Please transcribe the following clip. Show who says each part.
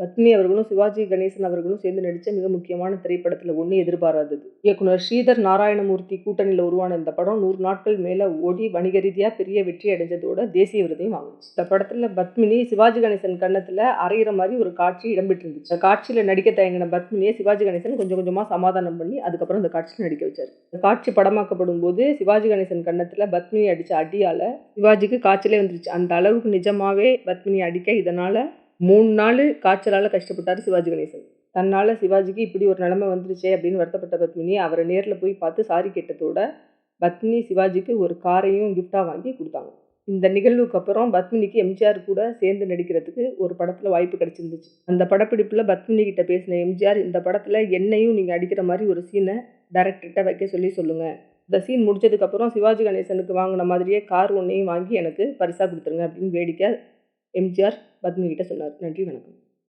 Speaker 1: பத்மினி அவர்களும் சிவாஜி கணேசன் அவர்களும் சேர்ந்து நடித்த மிக முக்கியமான திரைப்படத்தில் ஒன்று எதிர்பாராதது. இயக்குனர் ஸ்ரீதர் நாராயணமூர்த்தி கூட்டணியில் உருவான இந்த படம் நூறு நாட்கள் மேலே ஓடி வணிக ரீதியாக பெரிய வெற்றி அடைஞ்சதோட தேசிய விருதையும் வாங்குச்சு. இந்த படத்தில் பத்மினி சிவாஜி கணேசன் கன்னத்தில் அரைகிற மாதிரி ஒரு காட்சி இடம்பெற்றிருந்துச்சு. அந்த காட்சியில் நடிக்க தயங்கின பத்மினியை சிவாஜி கணேசன் கொஞ்சம் கொஞ்சமாக சமாதானம் பண்ணி அதுக்கப்புறம் அந்த காட்சியில் நடிக்க வச்சார். இந்த காட்சி படமாக்கப்படும் போது சிவாஜி கணேசன் கன்னத்தில் பத்மினி அடித்த அடியால் சிவாஜிக்கு காய்ச்சலே வந்துருச்சு. அந்த அளவுக்கு நிஜமாகவே பத்மினி அடிக்க இதனால் மூணு நாள் காய்ச்சலால் கஷ்டப்பட்டார் சிவாஜி கணேசன். தன்னால் சிவாஜிக்கு இப்படி ஒரு நிலைமை வந்துருச்சே அப்படின்னு வருத்தப்பட்ட பத்மினி அவரை நேரில் போய் பார்த்து சாரி கேட்டதோட பத்மினி சிவாஜிக்கு ஒரு காரையும் கிஃப்டாக வாங்கி கொடுத்தாங்க. இந்த நிகழ்வுக்கு அப்புறம் பத்மினிக்கு எம்ஜிஆர் கூட சேர்ந்து நடிக்கிறதுக்கு ஒரு படத்தில் வாய்ப்பு கிடச்சிருந்துச்சு. அந்த படப்பிடிப்பில் பத்மினி கிட்ட பேசின எம்ஜிஆர் இந்த படத்தில் என்னையும் நீங்கள் அடிக்கிற மாதிரி ஒரு சீனை டைரக்டர்கிட்ட வைக்க சொல்லி சொல்லுங்கள் இந்த சீன் முடிச்சதுக்கப்புறம் சிவாஜி கணேசனுக்கு வாங்கின மாதிரியே கார் ஒன்றையும் வாங்கி எனக்கு பரிசாக கொடுத்துருங்க அப்படின்னு வேடிக்கை எம்ஜிஆர் பத்மிகிட்ட சொன்னார். நன்றி வணக்கம்.